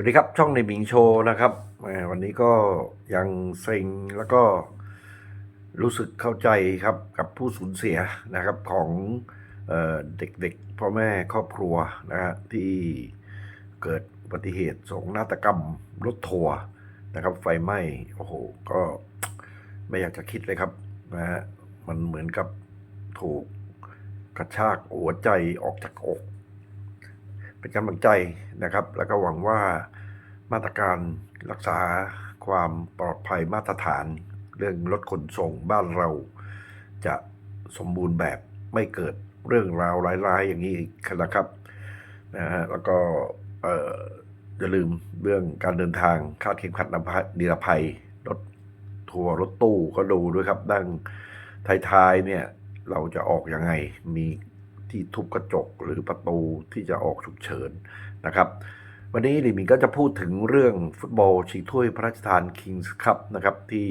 วัสดีครับ ช่องในบิงโชนะครับ วันนี้ก็ยังเซ็งแล้วก็รู้สึกเข้าใจครับกับผู้สูญเสียนะครับของเออเด็กๆพ่อแม่ครอบครัวนะฮะที่เกิดอุบัติเหตุโศกนาฏกรรมรถทัวร์นะครับ ไฟไหม้โอ้โหก็ไม่อยากจะคิดเลยครับนะฮะมันเหมือนกับถูกกระชากหัวใจออกจากอก เป็นกำลังใจนะครับ แล้วก็หวังว่ามาตรการรักษาความปลอดภัยมาตรฐาน เรื่องรถขนส่งบ้านเรา จะสมบูรณ์แบบไม่เกิดเรื่องราวร้ายๆอย่างนี้นะครับนะฮะแล้วก็เอ่ออย่าลืมเรื่องการเดินทางคาดเข็มขัดนิรภัยรถทัวร์รถตู้ก็ดูด้วยครับดังท้ายๆเนี่ยเราจะออกยังไงมี ที่ทุบกระจกหรือประตูที่จะออกฉุกเฉินนะครับวันนี้ลิมิงก็จะพูดถึงเรื่องฟุตบอลชิงถ้วยพระราชทานคิงส์คัพนะครับที่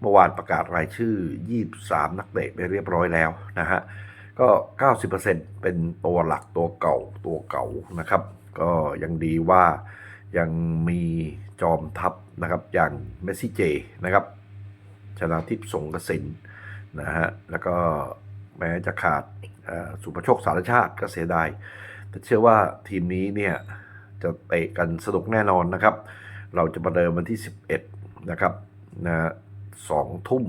เมื่อวานประกาศรายชื่อ 23 นักเตะไปเรียบร้อยแล้วนะฮะก็ 90%เป็นตัวหลักตัวเก่าตัวเก่านะครับ ก็ยังดีว่ายังมีจอมทัพนะครับอย่างเมสซี่เจนะครับชนะทิพย์สงกระสินนะฮะแล้วก็แม้จะขาด เอ่อสุภโชคสารชาติก็เสียดายแต่เชื่อว่าทีมนี้เนี่ยจะเตะกันสนุกแน่นอนนะครับ เราจะประเดิมวันที่ 11 นะครับนะสองทุ่ม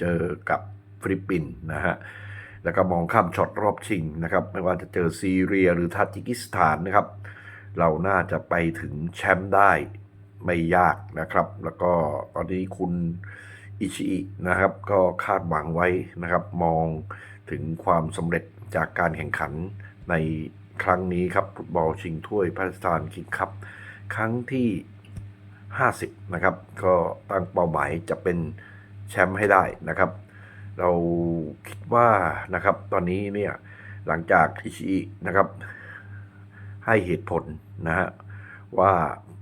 เจอกับฟิลิปปินส์นะฮะแล้วก็มองข้ามช็อตรอบชิงนะครับ ไม่ว่าจะเจอซีเรียหรือทาจิกิสถานนะครับ เราน่าจะไปถึงแชมป์ได้ไม่ยากนะครับ แล้วก็ตอนนี้คุณอิชิอินะครับ ก็คาดหวังไว้นะครับ มอง ถึงความสำเร็จจากการแข่งขันในครั้งนี้ครับฟุตบอลชิงถ้วยพระราชทานคิงคัพครั้งที่ 50 นะครับ ก็ตั้งเป้าหมายจะเป็นแชมป์ให้ได้นะครับ เราคิดว่านะครับตอนนี้เนี่ยหลังจากอิชินะครับให้เหตุผลนะฮะว่า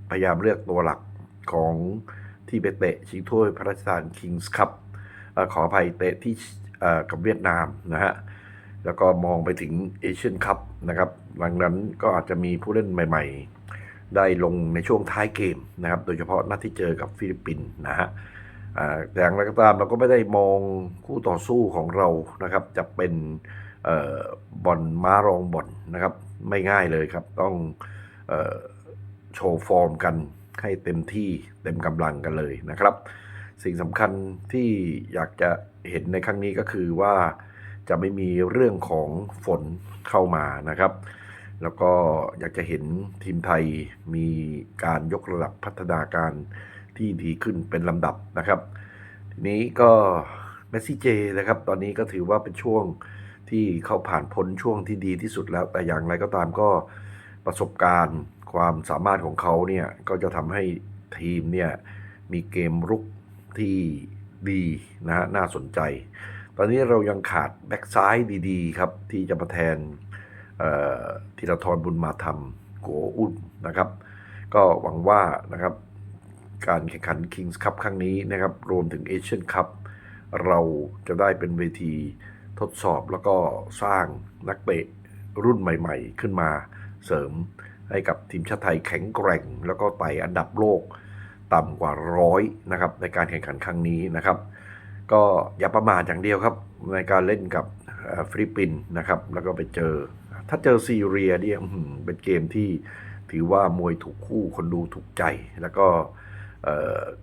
พยายามเลือกตัวหลักของที่ไปเตะชิงถ้วยพระราชทานคิงส์คัพขออภัยเตะที่ กับเวียดนามนะฮะแล้วก็มองไปถึงเอเชียนคัพนะครับหลังนั้นก็อาจจะมีผู้เล่นใหม่ ๆ ได้ลงในช่วงท้ายเกมนะครับ โดยเฉพาะนัดที่เจอกับฟิลิปปินส์นะฮะอ่าแต่อย่างไรก็ตามเราก็ไม่ได้มองคู่ต่อสู้ของเรานะครับ จะเป็นออบอลม้ารองบอลนะครับ ไม่ง่ายเลยครับ ต้องออโชว์ฟอร์มกันให้เต็มที่เต็มกำลังกันเลยนะครับ สิ่งสำคัญที่อยากจะเห็นในครั้งนี้ก็คือว่าจะไม่มีเรื่องของฝนเข้ามานะครับ แล้วก็อยากจะเห็นทีมไทยมีการยกระดับพัฒนาการที่ดีขึ้นเป็นลำดับนะครับ ทีนี้ก็เมสซี่เจนะครับ ตอนนี้ก็ถือว่าเป็นช่วงที่เขาผ่านพ้นช่วงที่ดีที่สุดแล้ว แต่อย่างไรก็ตามก็ประสบการณ์ความสามารถของเขาเนี่ย ก็จะทำให้ทีมเนี่ย มีเกมรุก ที่ดีนะฮะน่าสนใจ ตอนนี้เรายังขาดแบ็กซ้ายดีๆ ครับ ที่จะมาแทนธีรทรบุญมาธรรมโกอุ่นนะครับ ก็หวังว่านะครับการแข่งขัน Kings Cup ครั้งนี้นะครับ รวมถึง Asian Cup เราจะได้เป็นเวทีทดสอบแล้วก็สร้างนักเตะรุ่นใหม่ ๆ ขึ้นมาเสริมให้กับทีมชาติไทยแข็งแกร่ง แล้วก็ไต่อันดับโลก ต่ำกว่าร้อยนะครับในการแข่งขันครั้งนี้นะครับ ก็อย่าประมาทอย่างเดียวครับในการเล่นกับฟิลิปปินส์นะครับ แล้วก็ไปเจอ ถ้าเจอซีเรียเนี่ยเป็นเกมที่ถือว่ามวยถูกคู่คนดูถูกใจ แล้วก็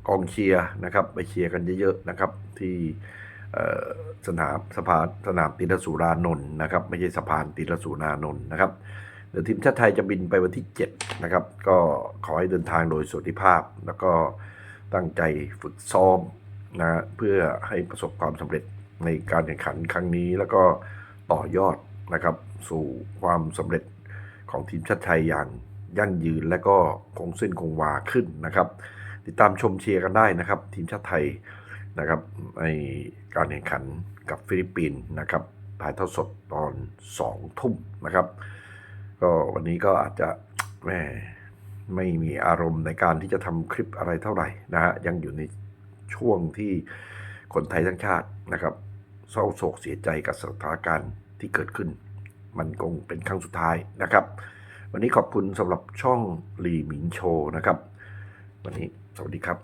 กองเชียร์นะครับ ไปเชียร์กันเยอะๆนะครับ ที่สนามสะพานสนามติรสุรานนท์นะครับ ไม่ใช่สะพานติรสุรานนท์นะครับ เดี๋ยวทีมชาติไทยจะบินไปวันที่ 7 นะครับ ก็ขอให้เดินทางโดยสวัสดิภาพ แล้วก็ตั้งใจฝึกซ้อมนะเพื่อให้ประสบความสำเร็จในการแข่งขันครั้งนี้ แล้วก็ต่อยอดนะครับ สู่ความสำเร็จของทีมชาติไทยอย่างยั่งยืนและก็คงเส้นคงวาขึ้นนะครับ ติดตามชมเชียร์กันได้นะครับ ทีมชาติไทยนะครับในการแข่งขันกับฟิลิปปินส์นะครับถ่ายทอดสดตอน2ทุ่มนะครับ ก็วันนี้ก็อาจจะแม่ไม่มีอารมณ์ในการที่จะทำคลิปอะไรเท่าไหร่นะฮะยังอยู่ในช่วงที่คนไทยทั้งชาตินะครับเศร้าโศกเสียใจกับสถานการณ์ที่เกิดขึ้น มันคงเป็นครั้งสุดท้ายนะครับ วันนี้ขอบคุณสำหรับช่องลีหมิงโชว์นะครับ วันนี้สวัสดีครับ